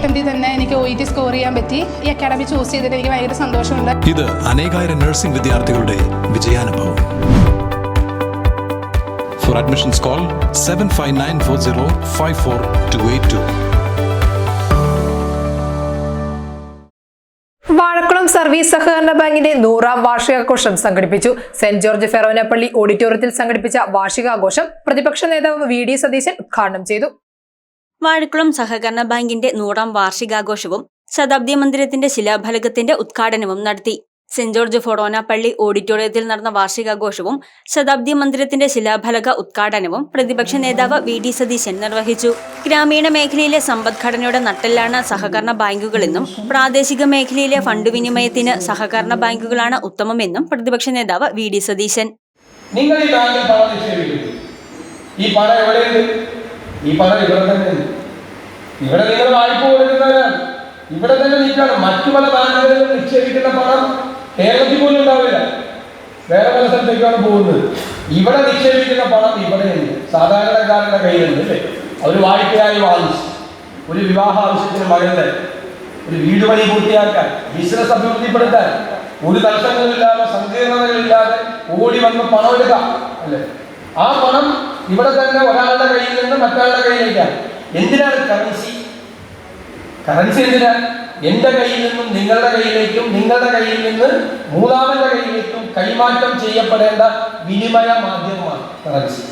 അറ്റംപ്റ്റിൽ തന്നെ എനിക്ക് O E T score ചെയ്യാൻ പറ്റി. ഈ അക്കാഡമി ചൂസ് ചെയ്തിട്ട് എനിക്ക് ഭയങ്കര സന്തോഷമുണ്ട്. ഇത് അനേകായിരം നഴ്സിംഗ് വിദ്യാർത്ഥികളുടെ വിജയാനുഭവം. For admissions call seven five nine four zero five four two eight two Vazhakkulam service സഹകരണ ബാങ്കിന്റെ നൂറാം വാർഷികാഘോഷം സംഘടിപ്പിച്ചു. സെന്റ് ജോർജ് ഫെറോനപ്പള്ളി ഓഡിറ്റോറിയത്തിൽ സംഘടിപ്പിച്ച വാർഷികാഘോഷം പ്രതിപക്ഷ നേതാവ് വി ഡി സതീശൻ ഉദ്ഘാടനം ചെയ്തു. വാഴക്കുളം സഹകരണ ബാങ്കിന്റെ നൂറാം വാർഷികാഘോഷവും ശതാബ്ദി മന്ദിരത്തിന്റെ ശിലാഫലകത്തിന്റെ ഉദ്ഘാടനവും നടത്തി. സെന്റ് ജോർജ് ഫൊറോന പള്ളി ഓഡിറ്റോറിയത്തിൽ നടന്ന വാർഷികാഘോഷവും ശതാബ്ദി മന്ദിരത്തിന്റെ ശിലാഫലക ഉദ്ഘാടനവും പ്രതിപക്ഷ നേതാവ് വി ഡി സതീശൻ നിർവഹിച്ചു. ഗ്രാമീണ മേഖലയിലെ സമ്പദ്ഘടനയുടെ നട്ടെല്ലാണ് സഹകരണ ബാങ്കുകളെന്നും പ്രാദേശിക മേഖലയിലെ ഫണ്ട് വിനിമയത്തിന് സഹകരണ ബാങ്കുകളാണ് ഉത്തമമെന്നും പ്രതിപക്ഷ നേതാവ് വി ഡി സതീശൻ. ഈ ഈ പണം ഇവിടെ തന്നെ ഇവിടെ നിങ്ങൾ വായ്പ കൊടുക്കുന്നവരാണ് ഇവിടെ തന്നെ നിൽക്കണം മറ്റു പല ബാങ്കുകളിലും നിക്ഷേപിക്കുന്ന പണം കേരളത്തിൽ പോലും ഉണ്ടാവില്ല. വേറെ പല സ്ഥലത്തേക്കാണ് പോകുന്നത്. ഇവിടെ നിക്ഷേപിക്കുന്ന പണം ഇവിടെയുണ്ട് സാധാരണക്കാരുടെ കയ്യിലുണ്ട് അല്ലേ? അവർ വായ്പയായി വാങ്ങിച്ചു. ഒരു വിവാഹ ആവശ്യത്തിന് മകളുടെ ഒരു വീട് പണി പൂർത്തിയാക്കാൻ ബിസിനസ് അഭിവൃദ്ധിപ്പെടുത്താൻ ഒരു തടസ്സങ്ങളില്ലാതെ സങ്കീർണതകളില്ലാതെ ഓടി വന്ന് പണം എടുക്കാം അല്ലേ? ആ പണം ഇവിടെ തന്നെ ഒരാളുടെ കയ്യിൽ നിന്ന് മറ്റാളുടെ കയ്യിലേക്കാണ് എന്തിനാണ് കറൻസി കറൻസി എന്തിനാ? എന്റെ കയ്യിൽ നിന്നും നിങ്ങളുടെ കയ്യിലേക്കും നിങ്ങളുടെ കയ്യിൽ നിന്ന് മൂന്നാമന്റെ കയ്യിലേക്കും കൈമാറ്റം ചെയ്യപ്പെടേണ്ട വിനിമയ മാധ്യമമാണ് കറൻസി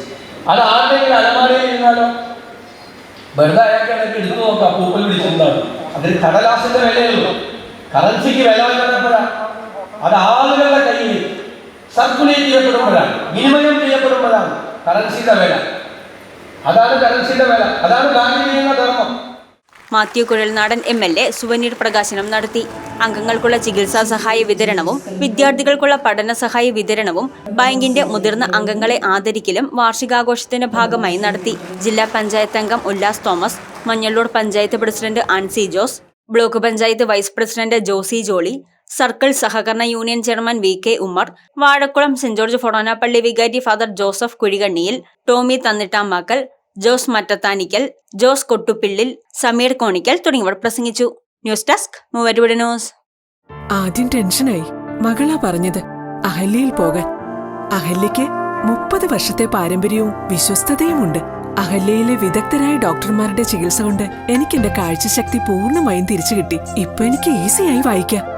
അത് ആരുടെയും അലമാരയിൽ ഇരുന്നാലോ? വെറുതെ അയാൾക്ക് എടുത്തു നോക്കാം പൂപ്പൽ പിടിച്ചിട്ടുണ്ടാവും അതിന് കടലാസിന്റെ വിലയുള്ളൂ കറൻസിക്ക് വില വരുന്നപ്പോഴാണ് അത് ആളുകളുടെ കയ്യിൽ സർക്കുലേറ്റ് ചെയ്യപ്പെടുമ്പോഴാണ് വിനിമയം ചെയ്യപ്പെടുമ്പോഴാണ്. കറൻസിയുടെ വില. അതാണ് കറൻസിയുടെ വില. അതാണ് ചെയ്യുന്ന ധർമ്മം. Mathew Kuzhalnadan M L A souvenir പ്രകാശനം നടത്തി. അംഗങ്ങൾക്കുള്ള ചികിത്സാ സഹായ വിതരണവും വിദ്യാർത്ഥികൾക്കുള്ള പഠന സഹായ വിതരണവും ബാങ്കിന്റെ മുതിർന്ന അംഗങ്ങളെ ആദരിക്കലും വാർഷികാഘോഷത്തിന്റെ ഭാഗമായി നടത്തി. ജില്ലാ പഞ്ചായത്ത് അംഗം Ullas Thomas Manjalloor panchayat president Ancy Jose block panchayat vice president Josy Jolly circle സഹകരണ union chairman V K Ummer Vazhakkulam saint George ഫൊറോനാപ്പള്ളി വികാരി father Joseph Kuzhikanniyil Tomy Thannittamakkal Jose മറ്റത്താനിക്കൽ Jose Kottupillil Sameer conical തുടങ്ങിയവർ പ്രസംഗിച്ചു. ന്യൂസ് ഡെസ്ക് മൂവരുടെ ന്യൂസ്. ആദ്യം ടെൻഷനായി. മകളാ പറഞ്ഞത് അഹല്യയിൽ പോകാൻ. അഹല്യയ്ക്ക് മുപ്പത് വർഷത്തെ പാരമ്പര്യവും വിശ്വസ്തതയുമുണ്ട്. അഹല്യയിലെ വിദഗ്ധരായ ഡോക്ടർമാരുടെ ചികിത്സ കൊണ്ട് എനിക്ക് എന്റെ കാഴ്ചശക്തി പൂർണമായും തിരിച്ചു കിട്ടി ഇപ്പൊ എനിക്ക് ഈസിയായി വായിക്കാം.